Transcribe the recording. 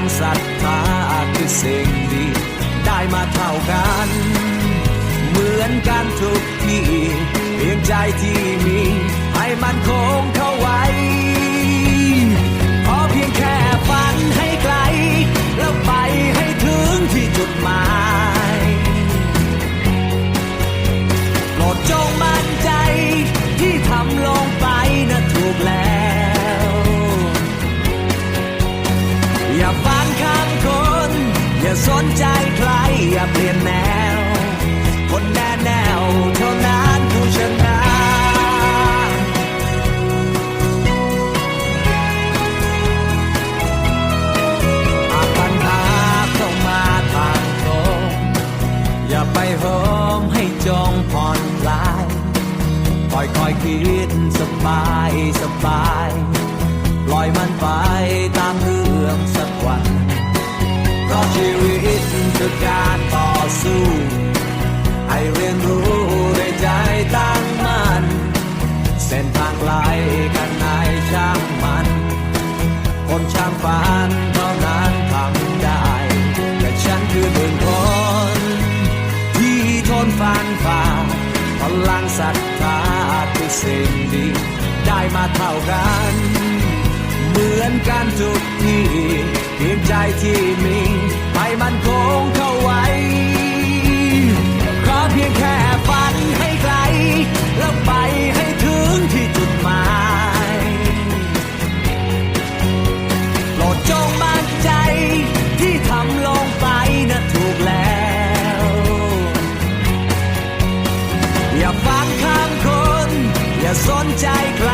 างศรัทธาอาจคือสิ่งดี ได้มาเท่ากัน เหมือนกันทุกที่เพียงใจที่มี ให้มันคง อย่าสนใจใครอย่าเปลี่ยนแนว คนแน่แนวเท่านั้นผู้ชนะหาปัญหาเข้ามาทางตรงอย่าไปโหมให้จงผ่อนคลายค่อยค่อยคิดสบายสบาย ปล่อยมันไปตามเรื่องสักวันเพราะ ชีวิตคือการต่อสู้ให้เรียนรู้ด้วยใจตั้งมั่นเส้นทางไกลกันไหนช่างมันคนช่างฝันเท่านั้นทำได้แต่ฉันคือหนึ่งคนที่ทนฟันฝ่าพลังศรัทธาคือสิ่งดีได้มาเท่ากัน เหมือนกันทุกทีเพียงใจที่มี มันคงเข้าไว้ ขอเพียงแค่ฝันให้ไกล แล้วไปให้ถึงที่จุดหมายโปรดจงมั่นใจที่ทำลงไปนะถูกแล้ว อย่าฟังคำคน อย่าสนใจใคร